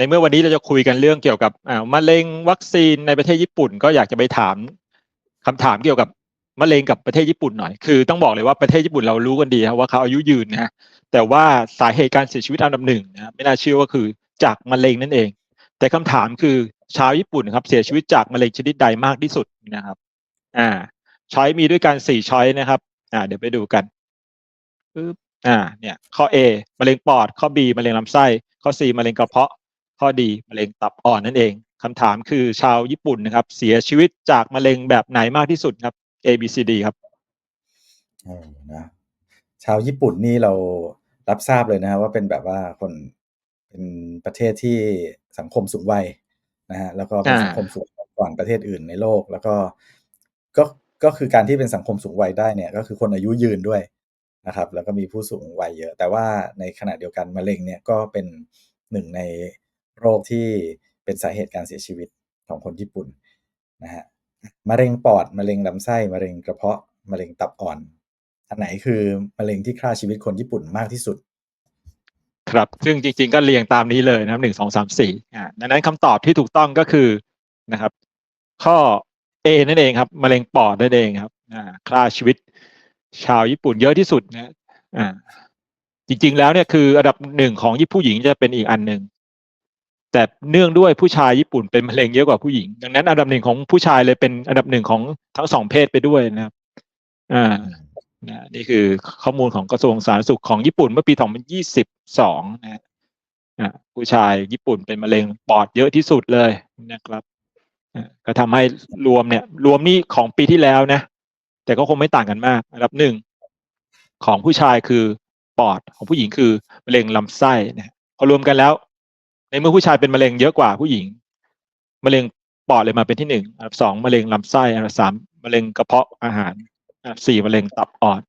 ในเมื่อวันนี้เราจะคุยกันเรื่องเกี่ยวกับมะเร็งวัคซีนในประเทศญี่ปุ่น ก็อยากจะไปถามคำถามเกี่ยวกับมะเร็งกับประเทศญี่ปุ่นหน่อย คือต้องบอกเลยว่าประเทศญี่ปุ่นเรารู้กันดีครับว่าเขาอายุยืนนะฮะแต่ว่าสาเหตุการเสียชีวิตอันดับหนึ่งนะไม่น่าเชื่อว่าคือจากมะเร็งนั่นเอง แต่คำถามคือชาวญี่ปุ่นครับเสียชีวิตจากมะเร็งชนิดใดมากที่สุดนะครับ อ่า ช้อยมีด้วยกันสี่ช้อยนะครับ อ่า เดี๋ยวไปดูกันปึ๊บอ่า เนี่ย ข้อ A มะเร็งปอด ข้อ B มะเร็งลำไส้ ข้อ C มะเร็งกระเพาะ ข้อ D มะเร็งตับอ่อนนั่นเองคำถามคือชาวญี่ปุ่นนะครับ เสียชีวิตจากมะเร็งแบบไหนมากที่สุดครับ A B C D ครับเออนะชาวญี่ปุ่นนี่เรารับทราบเลยนะว่าเป็นแบบว่าคนเป็นประเทศที่สังคมสูงวัยนะฮะแล้วก็เป็นอ่าสังคมสูงวัยก่อนประเทศอื่นในโลก แล้วก็ก็ก็คือการที่เป็นสังคมสูงวัยได้เนี่ย ก็คือคนอายุยืนด้วยนะครับ แล้วก็มีผู้สูงวัยเยอะ แต่ว่าในขณะเดียวกันมะเร็งเนี่ยก็เป็นหนึ่งใน โรคที่เป็นสาเหตุการเสียชีวิตของคนญี่ปุ่นนะฮะมะเร็งปอดมะเร็งลำไส้มะเร็งกระเพาะมะเร็งตับอ่อน อันไหนคือมะเร็งที่ฆ่าชีวิตคนญี่ปุ่นมากที่สุด ครับ ซึ่งจริง ๆ ก็เรียงตามนี้เลยนะครับหนึ่งสองสามสี่อ่าดังนั้นคำตอบที่ถูกต้องก็คือนะครับ ข้อ A นั่นเองครับมะเร็งปอดนั่นเองครับอ่าฆ่าชีวิต ชาวญี่ปุ่นเยอะที่สุดนะอ่าจริง ๆ แล้วเนี่ยคืออันดับหนึ่งของญี่ผู้หญิงจะเป็นอีกอันหนึ่ง แต่เนื่องด้วยผู้ชายญี่ปุ่นเป็นมะเร็งเยอะกว่าผู้หญิง ดังนั้นอันดับหนึ่งของผู้ชายเลยเป็นอันดับหนึ่งของทั้งสองเพศไปด้วยนะครับ อ่านะนี่คือข้อมูลของกระทรวงสาธารณสุขของญี่ปุ่นเมื่อปี 2022 นะฮะผู้ชายญี่ปุ่นเป็นมะเร็งปอดเยอะที่สุดเลยนะครับก็ทำให้รวมเนี่ย รวมนี่ของปีที่แล้วนะ แต่ก็คงไม่ต่างกันมากอันดับหนึ่งของผู้ชายคือปอดของผู้หญิงคือมะเร็งลำไส้นะพอรวมกันแล้ว ในเมื่อผู้ชายเป็นมะเร็งเยอะกว่าผู้หญิง มะเร็งปอดเลยมาเป็นที่หนึ่งอันดับสองมะเร็งลำไส้อันดับสามมะเร็งกระเพาะอาหารอันดับสี่มะเร็งตับอ่อน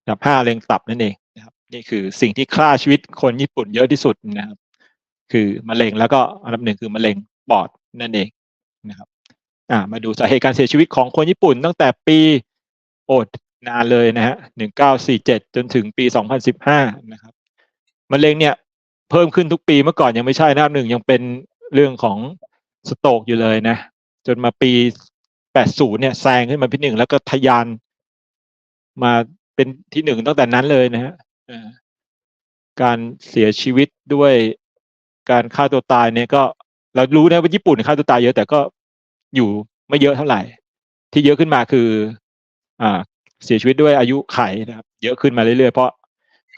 อันดับห้ามะเร็งตับนั่นเองนะครับ นี่คือสิ่งที่ฆ่าชีวิตคนญี่ปุ่นเยอะที่สุดนะครับ คือมะเร็งแล้วก็อันดับหนึ่งคือมะเร็งปอดนั่นเองนะครับอ่ามาดูสาเหตุการเสียชีวิตของคนญี่ปุ่น ตั้งแต่ปีโอดนานเลยนะฮะหนึ่งเก้าสี่เจ็ดจนถึงปีสองพันสิบห้านะครับมะเร็งเนี่ย เพิ่มขึ้นทุกปีเมื่อก่อนยังไม่ใช่นะหนึ่งยังเป็นเรื่องของสโตกอยู่เลยนะ จนมาปี80เนี่ยแซงขึ้นมาที่หนึ่งแล้วก็ทะยานมาเป็นที่หนึ่งตั้งแต่นั้นเลยนะฮะการเสียชีวิตด้วยการฆ่าตัวตายเนี่ยก็ เรารู้นะว่าญี่ปุ่นฆ่าตัวตายเยอะแต่ก็อยู่ไม่เยอะเท่าไหร่ ที่เยอะขึ้นมาคือ อ่า เสียชีวิตด้วยอายุไขนะครับ เยอะขึ้นมาเรื่อยๆเพราะ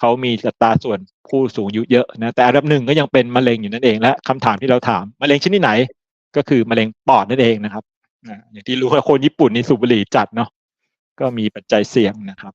เขามีอัตราส่วนผู้สูงอายุเยอะนะแต่อันดับหนึ่งก็ยังเป็นมะเร็งอยู่นั่นเองและคำถามที่เราถามมะเร็งชนิดไหน ก็คือมะเร็งปอดนั่นเองนะครับอ่าอย่างที่รู้ว่าคนญี่ปุ่นนี่สูบบุหรี่จัดเนาะก็มีปัจจัยเสี่ยงนะครับ